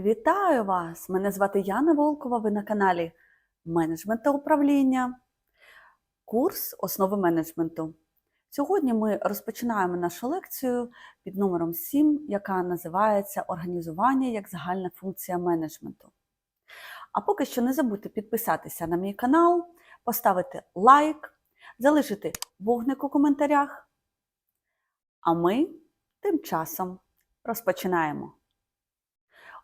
Вітаю вас! Мене звати Яна Волкова. Ви на каналі Менеджмент та управління. Курс основи менеджменту. Сьогодні ми розпочинаємо нашу лекцію під номером 7, яка називається Організування як загальна функція менеджменту. А поки що не забудьте підписатися на мій канал, поставити лайк, залишити вогник у коментарях. А ми тим часом розпочинаємо.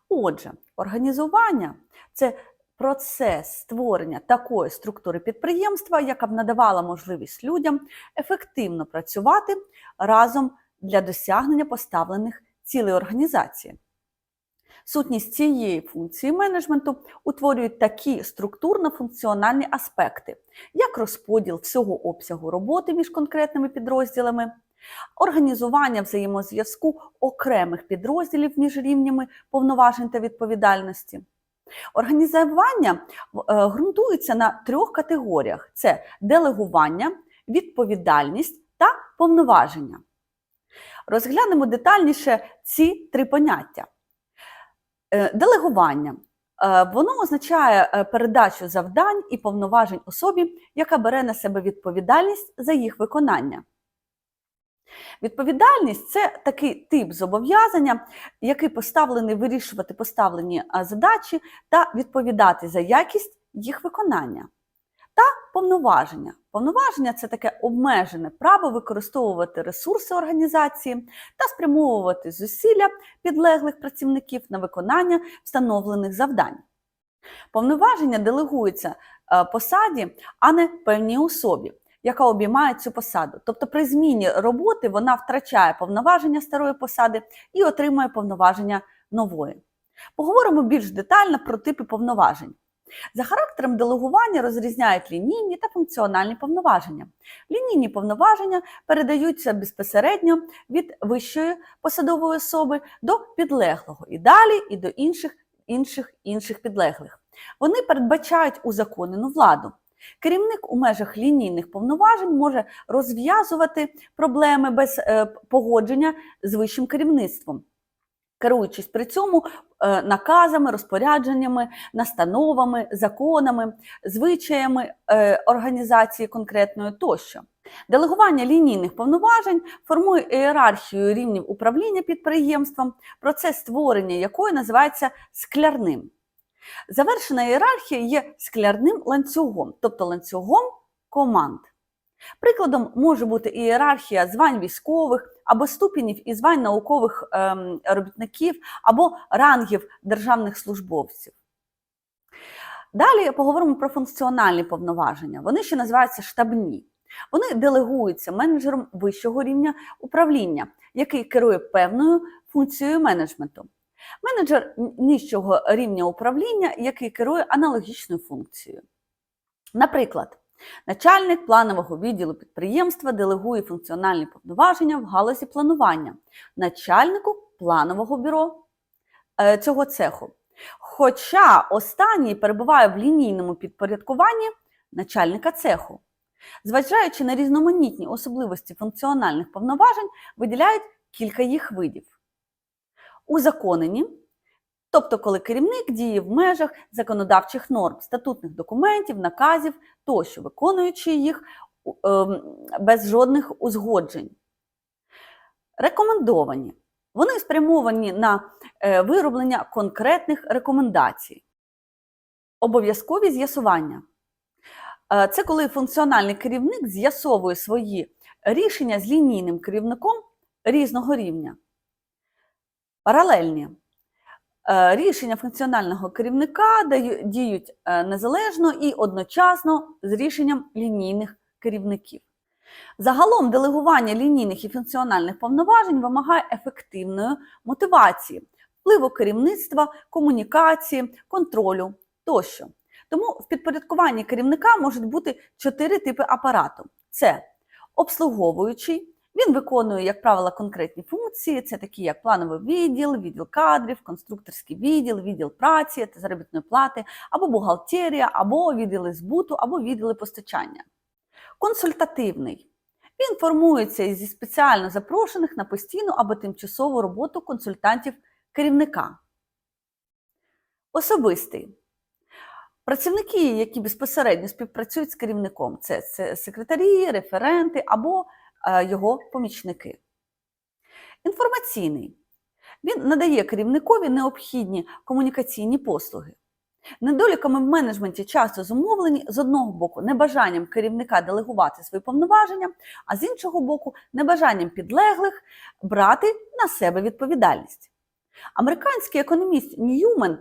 Отже, організування це процес створення такої структури підприємства, яка б надавала можливість людям ефективно працювати разом для досягнення поставлених цілей організації. Сутність цієї функції менеджменту утворюють такі структурно-функціональні аспекти, як розподіл всього обсягу роботи між конкретними підрозділами, організування взаємозв'язку окремих підрозділів між рівнями повноважень та відповідальності. Організування е, ґрунтується на трьох категоріях: це делегування, відповідальність та повноваження. Розглянемо детальніше ці три поняття. Е, Делегування. Е, Воно означає передачу завдань і повноважень особі, яка бере на себе відповідальність за їх виконання. Відповідальність це такий тип зобов'язання, який поставлений вирішувати поставлені задачі та відповідати за якість їх виконання. Та повноваження. Повноваження це таке обмежене право використовувати ресурси організації та спрямовувати зусилля підлеглих працівників на виконання встановлених завдань. Повноваження делегуються посаді, а не певній особі яка обіймає цю посаду. Тобто при зміні роботи вона втрачає повноваження старої посади і отримує повноваження нової. Поговоримо більш детально про типи повноважень. За характером делегування розрізняють лінійні та функціональні повноваження. Лінійні повноваження передаються безпосередньо від вищої посадової особи до підлеглого і далі і до інших інших інших підлеглих. Вони передбачають узаконену владу. Керівник у межах лінійних повноважень може розв'язувати проблеми без е, погодження з вищим керівництвом, керуючись при цьому е, наказами, розпорядженнями, настановами, законами, звичаями е, організації конкретної тощо. Делегування лінійних повноважень формує ієрархію рівнів управління підприємством, процес створення якої називається склярним. Завершена ієрархія є склярним ланцюгом, тобто ланцюгом команд. Прикладом може бути ієрархія звань військових або ступенів і звань наукових ем, робітників, або рангів державних службовців. Далі поговоримо про функціональні повноваження. Вони ще називаються штабні. Вони делегуються менеджером вищого рівня управління, який керує певною функцією менеджменту. Менеджер нижчого рівня управління, який керує аналогічною функцією. Наприклад, начальник планового відділу підприємства делегує функціональні повноваження в галузі планування начальнику планового бюро е, цього цеху. Хоча останній перебуває в лінійному підпорядкуванні начальника цеху. Зважаючи на різноманітні особливості функціональних повноважень, виділяють кілька їх видів узаконені, тобто коли керівник діє в межах законодавчих норм, статутних документів, наказів тощо, виконуючи їх ем, без жодних узгоджень. Рекомендовані. Вони спрямовані на е, вироблення конкретних рекомендацій. Обов'язкові з'ясування. Е, це коли функціональний керівник з'ясовує свої рішення з лінійним керівником різного рівня. Паралельні е, рішення функціонального керівника діють е, незалежно і одночасно з рішенням лінійних керівників. Загалом делегування лінійних і функціональних повноважень вимагає ефективної мотивації, впливу керівництва, комунікації, контролю тощо. Тому в підпорядкуванні керівника можуть бути чотири типи апарату: це обслуговуючий. Він виконує, як правило, конкретні функції, це такі, як плановий відділ, відділ кадрів, конструкторський відділ, відділ праці та заробітної плати, або бухгалтерія, або відділи збуту, або відділи постачання. Консультативний. Він формується зі спеціально запрошених на постійну або тимчасову роботу консультантів керівника. Особистий. Працівники, які безпосередньо співпрацюють з керівником, це, секретарі, референти або його помічники. Інформаційний. Він надає керівникові необхідні комунікаційні послуги. Недоліками в менеджменті часто зумовлені з одного боку небажанням керівника делегувати свої повноваження, а з іншого боку, небажанням підлеглих брати на себе відповідальність. Американський економіст Ньюмен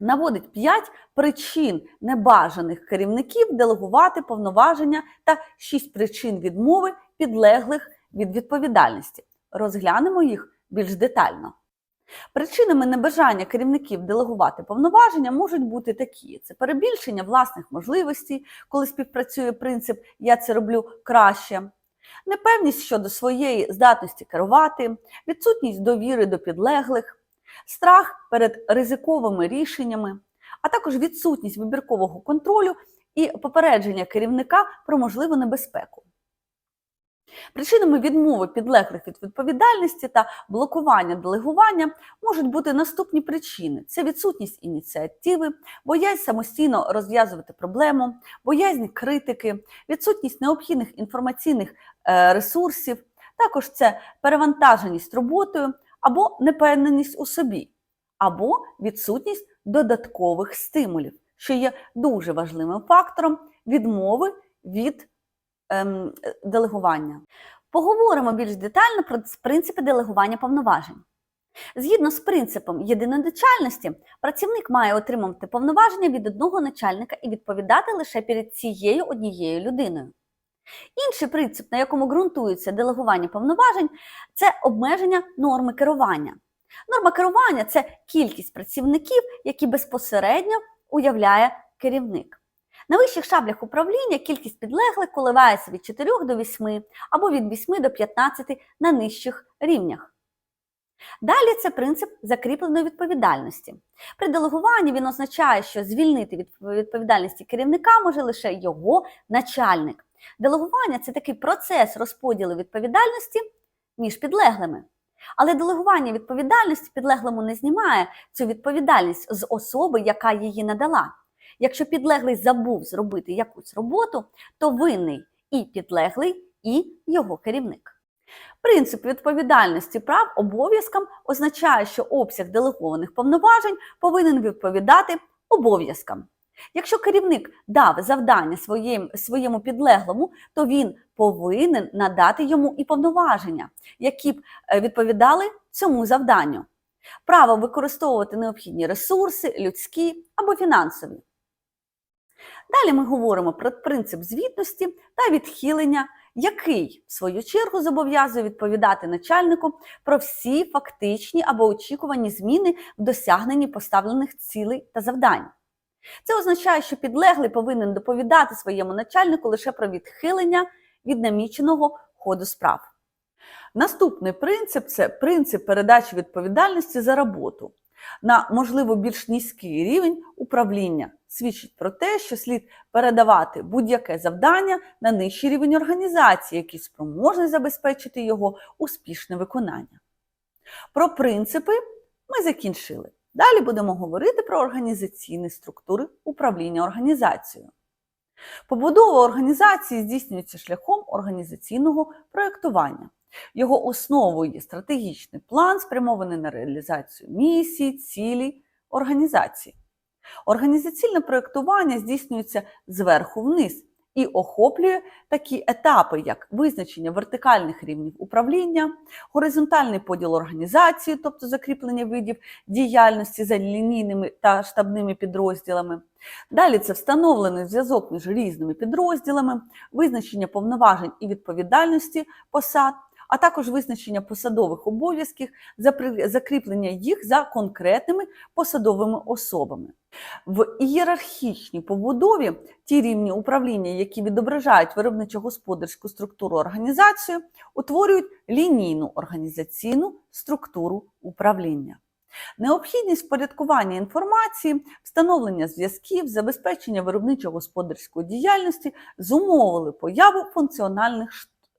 наводить 5 причин небажаних керівників делегувати повноваження та 6 причин відмови підлеглих від відповідальності. Розглянемо їх більш детально. Причинами небажання керівників делегувати повноваження можуть бути такі: це перебільшення власних можливостей, коли співпрацює принцип Я це роблю краще, непевність щодо своєї здатності керувати, відсутність довіри до підлеглих, страх перед ризиковими рішеннями, а також відсутність вибіркового контролю і попередження керівника про можливу небезпеку. Причинами відмови підлеглих від відповідальності та блокування делегування можуть бути наступні причини: це відсутність ініціативи, боязнь самостійно розв'язувати проблему, боязнь критики, відсутність необхідних інформаційних е, ресурсів, також це перевантаженість роботою або непевненість у собі, або відсутність додаткових стимулів, що є дуже важливим фактором відмови від ем, делегування. Поговоримо більш детально про принципи делегування повноважень. Згідно з принципом єдинодичальності, працівник має отримувати повноваження від одного начальника і відповідати лише перед цією однією людиною. Інший принцип, на якому ґрунтується делегування повноважень, це обмеження норми керування. Норма керування це кількість працівників, які безпосередньо уявляє керівник. На вищих шаблях управління кількість підлеглих коливається від 4 до 8 або від 8 до 15 на нижчих рівнях. Далі це принцип закріпленої відповідальності. При делегуванні він означає, що звільнити від відповідальності керівника може лише його начальник. Делегування це такий процес розподілу відповідальності між підлеглими. Але делегування відповідальності підлеглому не знімає цю відповідальність з особи, яка її надала. Якщо підлеглий забув зробити якусь роботу, то винний і підлеглий, і його керівник. Принцип відповідальності прав обов'язкам означає, що обсяг делегованих повноважень повинен відповідати обов'язкам. Якщо керівник дав завдання своїм, своєму підлеглому, то він повинен надати йому і повноваження, які б е, відповідали цьому завданню. Право використовувати необхідні ресурси, людські або фінансові. Далі ми говоримо про принцип звітності та відхилення, який, в свою чергу, зобов'язує відповідати начальнику про всі фактичні або очікувані зміни в досягненні поставлених цілей та завдань. Це означає, що підлеглий повинен доповідати своєму начальнику лише про відхилення від наміченого ходу справ. Наступний принцип це принцип передачі відповідальності за роботу на, можливо, більш низький рівень управління. Свідчить про те, що слід передавати будь-яке завдання на нижчий рівень організації, який спроможний забезпечити його успішне виконання. Про принципи ми закінчили. Далі будемо говорити про організаційні структури управління організацією. Побудова організації здійснюється шляхом організаційного проєктування. Його основою є стратегічний план, спрямований на реалізацію місії, цілі організації. Організаційне проєктування здійснюється зверху вниз і охоплює такі етапи, як визначення вертикальних рівнів управління, горизонтальний поділ організації, тобто закріплення видів діяльності за лінійними та штабними підрозділами. Далі це встановлений зв'язок між різними підрозділами, визначення повноважень і відповідальності посад а також визначення посадових обов'язків, закріплення їх за конкретними посадовими особами. В ієрархічній побудові ті рівні управління, які відображають виробничо-господарську структуру організації, утворюють лінійну організаційну структуру управління. Необхідність впорядкування інформації, встановлення зв'язків, забезпечення виробничо-господарської діяльності зумовили появу функціональних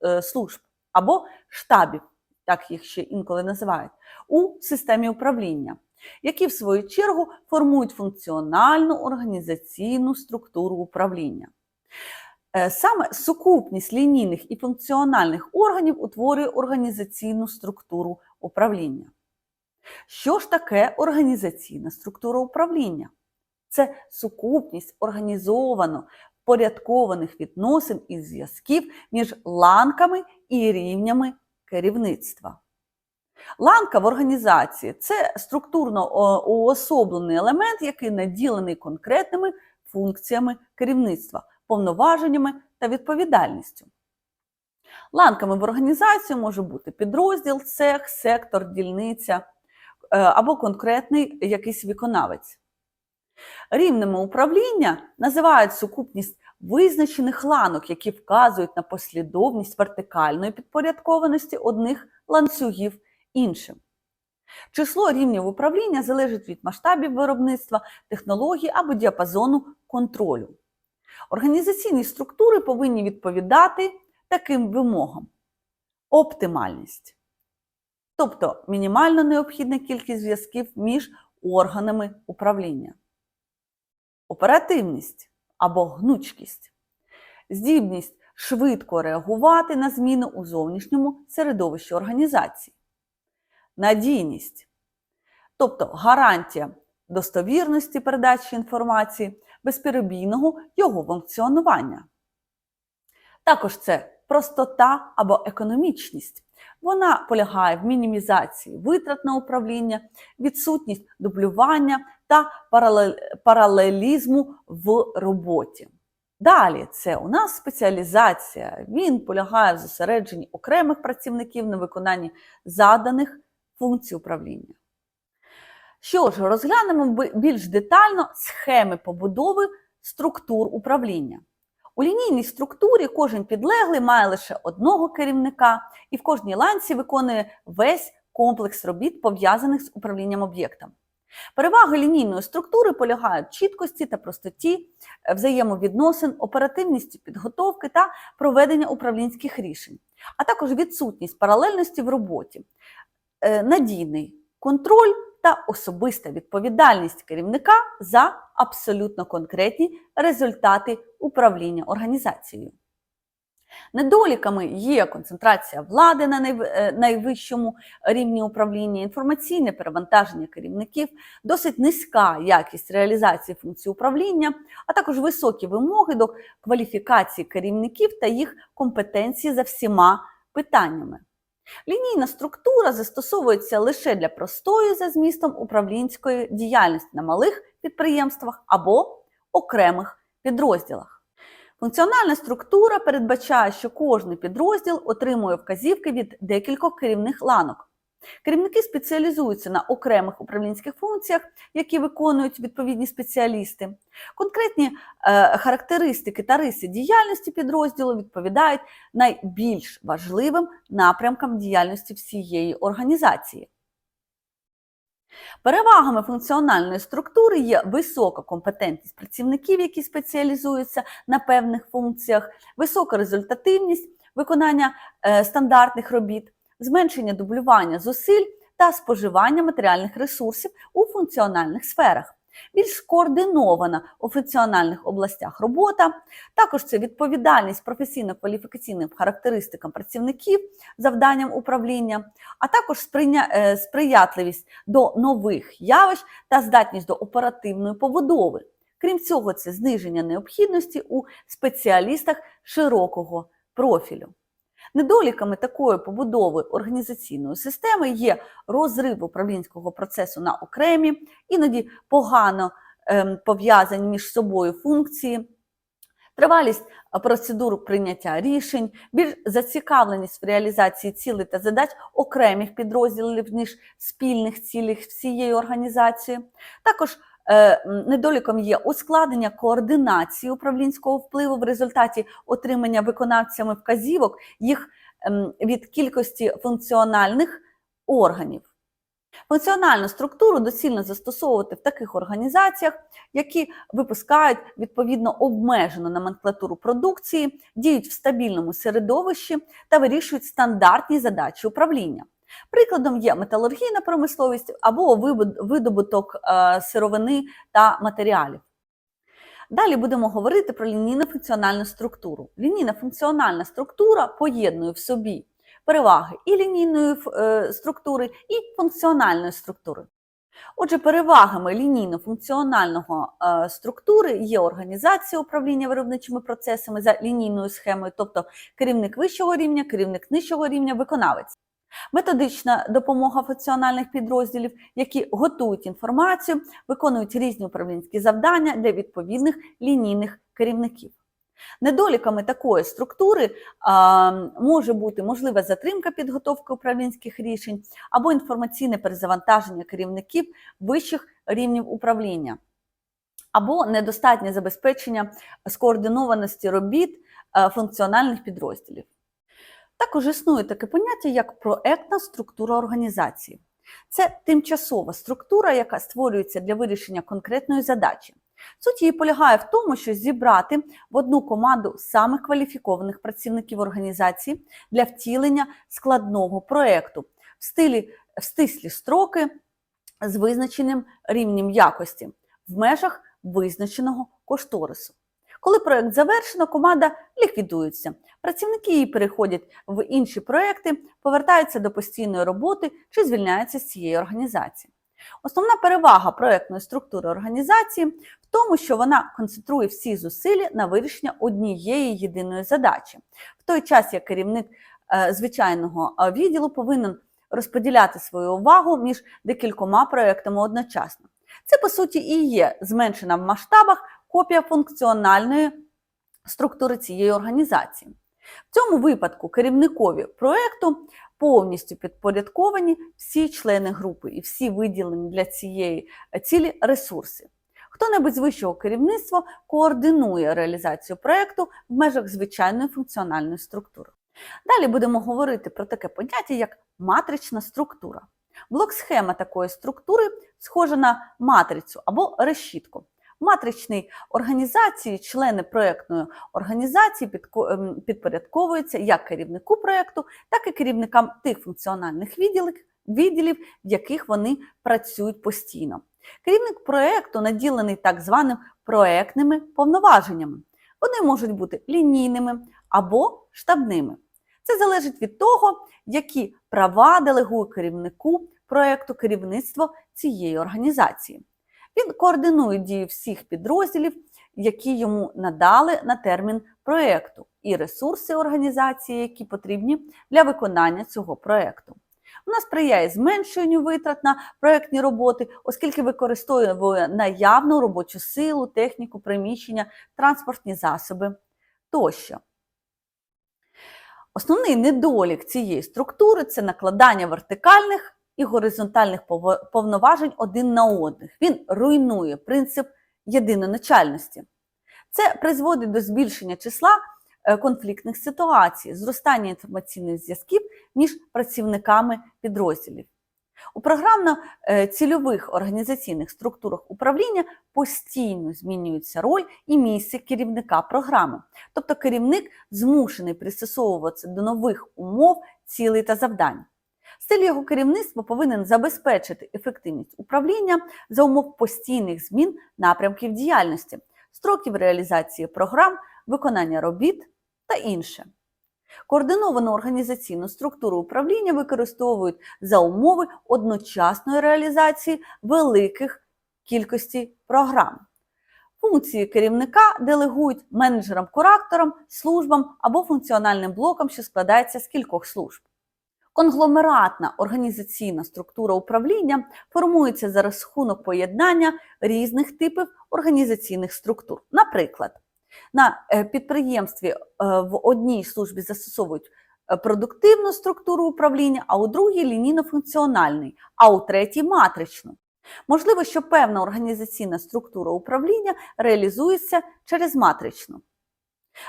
е, служб або штабів, так їх ще інколи називають, у системі управління. які в свою чергу формують функціональну організаційну структуру управління. Е, Саме сукупність лінійних і функціональних органів утворює організаційну структуру управління. Що ж таке організаційна структура управління? Це сукупність організовано порядкованих відносин і зв'язків між ланками і рівнями керівництва. Ланка в організації це структурно уособлений елемент, який наділений конкретними функціями керівництва, повноваженнями та відповідальністю. Ланками в організацію може бути підрозділ, цех, сектор, дільниця е, або конкретний якийсь виконавець. Рівнем управління називають сукупність визначених ланок, які вказують на послідовність вертикальної підпорядкованості одних ланцюгів іншим. Число рівнів управління залежить від масштабів виробництва, технологій або діапазону контролю. Організаційні структури повинні відповідати таким вимогам: оптимальність, тобто мінімально необхідна кількість зв'язків між органами управління, оперативність або гнучкість, здібність швидко реагувати на зміни у зовнішньому середовищі організації, надійність, тобто гарантія достовірності передачі інформації, безперебійного його функціонування. Також це простота або економічність. Вона полягає в мінімізації витрат на управління, відсутність дублювання та паралелізму в роботі. Далі це у нас спеціалізація. Він полягає в зосередженні окремих працівників на виконанні заданих функцій управління. Що ж, розглянемо більш детально схеми побудови структур управління. У лінійній структурі кожен підлеглий має лише одного керівника і в кожній ланці виконує весь комплекс робіт, пов'язаних з управлінням об'єктом. Переваги лінійної структури полягають в чіткості та простоті е, взаємовідносин, оперативності підготовки та проведення управлінських рішень, а також відсутність паралельності в роботі, е, надійний контроль та особиста відповідальність керівника за абсолютно конкретні результати управління організацією. Недоліками є концентрація влади на е, найвищому рівні управління, інформаційне перевантаження керівників, досить низька якість реалізації функцій управління, а також високі вимоги до кваліфікації керівників та їх компетенції за всіма питаннями. Лінійна структура застосовується лише для простої за змістом управлінської діяльності на малих підприємствах або окремих підрозділах. Функціональна структура передбачає, що кожний підрозділ отримує вказівки від декількох керівних ланок. Керівники спеціалізуються на окремих управлінських функціях, які виконують відповідні спеціалісти. Конкретні е, характеристики та риси діяльності підрозділу відповідають найбільш важливим напрямкам діяльності всієї організації. Перевагами функціональної структури є висока компетентність працівників, які спеціалізуються на певних функціях, висока результативність виконання е, стандартних робіт, зменшення дублювання зусиль та споживання матеріальних ресурсів у функціональних сферах. Більш скоординована у функціональних областях робота, також це відповідальність професійно-кваліфікаційним характеристикам працівників, завданням управління, а також сприйня... е, сприятливість до нових явищ та здатність до оперативної побудови. Крім цього, це зниження необхідності у спеціалістах широкого профілю. Недоліками такої побудови організаційної системи є розрив управлінського процесу на окремі, іноді погано ем, пов'язані між собою функції, тривалість е, процедур прийняття рішень, більш зацікавленість в реалізації цілей та задач окремих підрозділів, ніж спільних цілей всієї організації. Також недоліком є ускладнення координації управлінського впливу в результаті отримання виконавцями вказівок їх ем, від кількості функціональних органів. Функціональну структуру доцільно застосовувати в таких організаціях, які випускають відповідно обмежену номенклатуру продукції, діють в стабільному середовищі та вирішують стандартні задачі управління. Прикладом є металургійна промисловість або видобуток е, сировини та матеріалів. Далі будемо говорити про лінійно-функціональну структуру. Лінійна функціональна структура поєднує в собі переваги і лінійної е, структури, і функціональної структури. Отже, перевагами лінійно-функціонального е, структури є організація управління виробничими процесами за лінійною схемою, тобто керівник вищого рівня, керівник нижчого рівня, виконавець. Методична допомога функціональних підрозділів, які готують інформацію, виконують різні управлінські завдання для відповідних лінійних керівників. Недоліками такої структури а, може бути можлива затримка підготовки управлінських рішень або інформаційне перезавантаження керівників вищих рівнів управління, або недостатнє забезпечення скоординованості робіт функціональних підрозділів. Також існує таке поняття, як проектна структура організації. Це тимчасова структура, яка створюється для вирішення конкретної задачі. Суть її полягає в тому, що зібрати в одну команду самих кваліфікованих працівників організації для втілення складного проекту в стилі в стислі строки з визначеним рівнем якості в межах визначеного кошторису. Коли проект завершено, команда ліквідується. Працівники її переходять в інші проекти, повертаються до постійної роботи чи звільняються з цієї організації. Основна перевага проектної структури організації в тому, що вона концентрує всі зусилля на вирішення однієї єдиної задачі, в той час як керівник е, звичайного е, відділу повинен розподіляти свою увагу між декількома проектами одночасно. Це, по суті, і є зменшена в масштабах копія функціональної структури цієї організації. В цьому випадку керівникові проекту повністю підпорядковані всі члени групи і всі виділені для цієї цілі ресурси. Хто-небудь з вищого керівництва координує реалізацію проекту в межах звичайної функціональної структури. Далі будемо говорити про таке поняття, як матрична структура. Блок-схема такої структури схожа на матрицю або решітку. Матричній організації члени проєктної організації ем, підпорядковуються як керівнику проєкту, так і керівникам тих функціональних відділів, відділів, в яких вони працюють постійно. Керівник проєкту наділений так званим проєктними повноваженнями. Вони можуть бути лінійними або штабними. Це залежить від того, які права делегує керівнику проєкту керівництво цієї організації. Він координує дії всіх підрозділів, які йому надали на термін проєкту, і ресурси організації, які потрібні для виконання цього проєкту. Вона сприяє зменшенню витрат на проєктні роботи, оскільки використовує наявну робочу силу, техніку, приміщення, транспортні засоби тощо. Основний недолік цієї структури це накладання вертикальних і горизонтальних повноважень один на одних. Він руйнує принцип єдиноначальності. Це призводить до збільшення числа е, конфліктних ситуацій, зростання інформаційних зв'язків між працівниками підрозділів. У програмно-цільових організаційних структурах управління постійно змінюється роль і місце керівника програми. Тобто керівник змушений пристосовуватися до нових умов, цілей та завдань. Стиль його керівництва повинен забезпечити ефективність управління за умов постійних змін напрямків діяльності, строків реалізації програм, виконання робіт та інше. Координовану організаційну структуру управління використовують за умови одночасної реалізації великих кількості програм. Функції керівника делегують менеджерам-кураторам, службам або функціональним блокам, що складається з кількох служб. Конгломератна організаційна структура управління формується за рахунок поєднання різних типів організаційних структур. Наприклад, на е, підприємстві е, в одній службі застосовують е, продуктивну структуру управління, а у другій лінійно-функціональний, а у третій матричну. Можливо, що певна організаційна структура управління реалізується через матричну.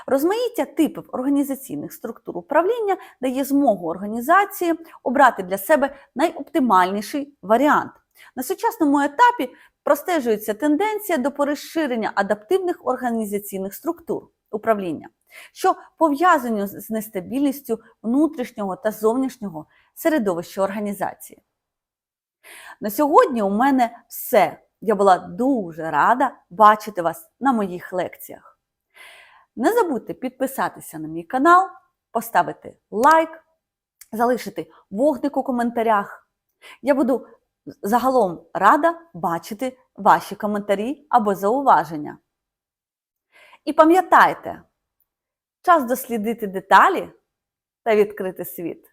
Розмаїття типів організаційних структур управління дає змогу організації обрати для себе найоптимальніший варіант. На сучасному етапі простежується тенденція до переширення адаптивних організаційних структур управління, що пов'язані з нестабільністю внутрішнього та зовнішнього середовища організації. На сьогодні у мене все. Я була дуже рада бачити вас на моїх лекціях. Не забудьте підписатися на мій канал, поставити лайк, залишити вогник у коментарях. Я буду загалом рада бачити ваші коментарі або зауваження. І пам'ятайте, час дослідити деталі та відкрити світ.